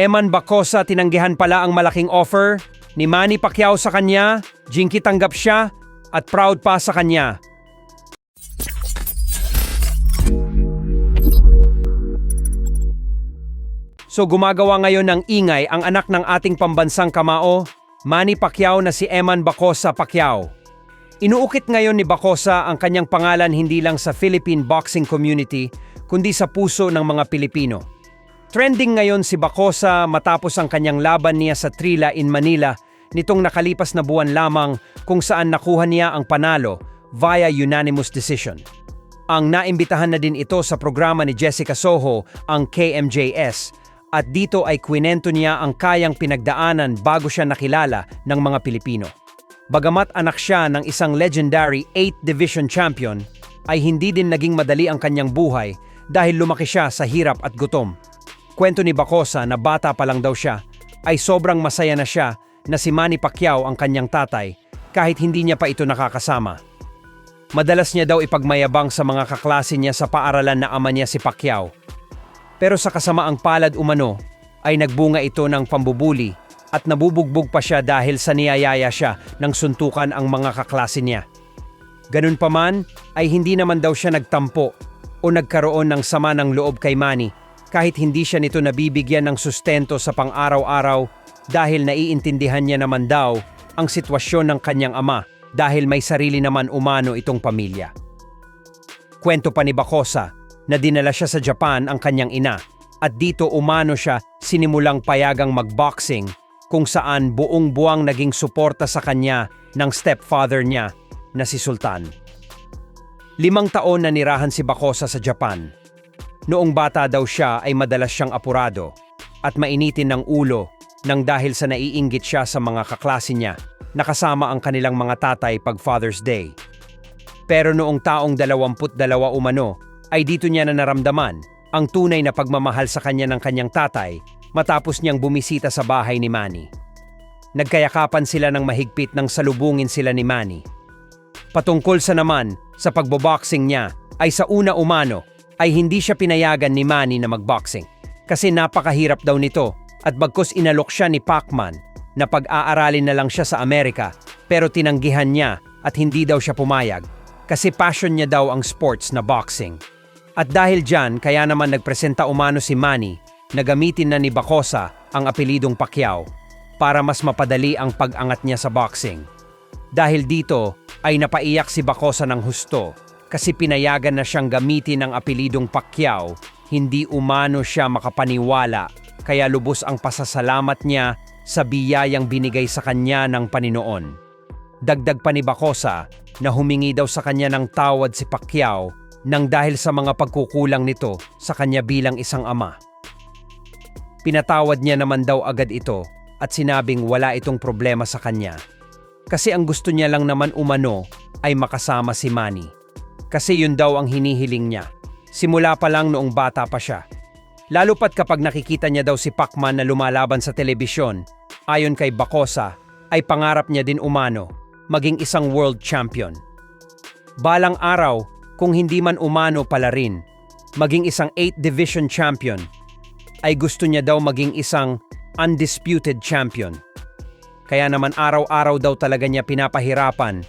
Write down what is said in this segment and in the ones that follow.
Eman Bacosa tinanggihan pala ang malaking offer, ni Manny Pacquiao sa kanya, Jinky tanggap siya, at proud pa sa kanya. So gumagawa ngayon ng ingay ang anak ng ating pambansang kamao, Manny Pacquiao na si Eman Bacosa Pacquiao. Inuukit ngayon ni Bacosa ang kanyang pangalan hindi lang sa Philippine boxing community, kundi sa puso ng mga Pilipino. Trending ngayon si Bacosa matapos ang kanyang laban niya sa Trila in Manila nitong nakalipas na buwan lamang kung saan nakuha niya ang panalo via unanimous decision. Ang naimbitahan na din ito sa programa ni Jessica Soho, ang KMJS, at dito ay kwinento niya ang kayang pinagdaanan bago siya nakilala ng mga Pilipino. Bagamat anak siya ng isang legendary 8th Division champion, ay hindi din naging madali ang kanyang buhay dahil lumaki siya sa hirap at gutom. Kwento ni Bacosa na bata pa lang daw siya, ay sobrang masaya na siya na si Manny Pacquiao ang kanyang tatay kahit hindi niya pa ito nakakasama. Madalas niya daw ipagmayabang sa mga kaklase niya sa paaralan na ama niya si Pacquiao. Pero sa kasamaang palad umano, ay nagbunga ito ng pambubuli at nabubugbog pa siya dahil sa niyayaya siya ng suntukan ang mga kaklase niya. Ganun pa man, ay hindi naman daw siya nagtampo o nagkaroon ng sama ng loob kay Manny kahit hindi siya nito nabibigyan ng sustento sa pang-araw-araw dahil naiintindihan niya naman daw ang sitwasyon ng kanyang ama dahil may sarili naman umano itong pamilya. Kwento pa ni Bacosa na dinala siya sa Japan ang kanyang ina at dito umano siya sinimulang payagang magboxing kung saan buong buwang naging suporta sa kanya ng stepfather niya na si Sultan. Limang taon na nirahan si Bacosa sa Japan. Noong bata daw siya ay madalas siyang apurado at mainitin ng ulo nang dahil sa naiinggit siya sa mga kaklase niya nakasama ang kanilang mga tatay pag Father's Day. Pero noong taong 22 umano ay dito niya na naramdaman ang tunay na pagmamahal sa kanya ng kanyang tatay matapos niyang bumisita sa bahay ni Manny. Nagkayakapan sila ng mahigpit nang salubungin sila ni Manny. Patungkol sa naman sa pagboboxing niya ay sa una umano ay hindi siya pinayagan ni Manny na magboxing kasi napakahirap daw nito at bagkos inalok siya ni Pacman na pag-aaralin na lang siya sa Amerika pero tinanggihan niya at hindi daw siya pumayag kasi passion niya daw ang sports na boxing. At dahil dyan, kaya naman nagpresenta umano si Manny na gamitin na ni Bacosa ang apelidong Pacquiao para mas mapadali ang pag-angat niya sa boxing. Dahil dito ay napaiyak si Bacosa ng husto kasi pinayagan na siyang gamitin ang apelidong Pacquiao, hindi umano siya makapaniwala kaya lubos ang pasasalamat niya sa biyayang binigay sa kanya ng Paninoon. Dagdag pa ni Bacosa na humingi daw sa kanya ng tawad si Pacquiao nang dahil sa mga pagkukulang nito sa kanya bilang isang ama. Pinatawad niya naman daw agad ito at sinabing wala itong problema sa kanya. Kasi ang gusto niya lang naman umano ay makasama si Manny. Kasi yun daw ang hinihiling niya. Simula pa lang noong bata pa siya. Lalo pat kapag nakikita niya daw si Pacman na lumalaban sa telebisyon, ayon kay Bacosa, ay pangarap niya din umano, maging isang world champion. Balang araw, kung hindi man umano pala rin, maging isang 8th division champion, ay gusto niya daw maging isang undisputed champion. Kaya naman araw-araw daw talaga niya pinapahirapan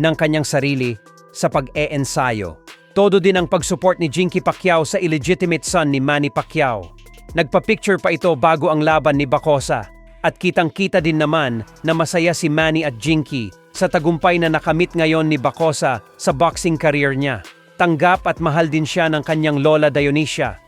ng kanyang sarili sa pag-e-ensayo. Todo din ang pag-support ni Jinky Pacquiao sa illegitimate son ni Manny Pacquiao. Nagpa-picture pa ito bago ang laban ni Bacosa at kitang-kita din naman na masaya si Manny at Jinky sa tagumpay na nakamit ngayon ni Bacosa sa boxing career niya. Tanggap at mahal din siya ng kanyang lola Dionisia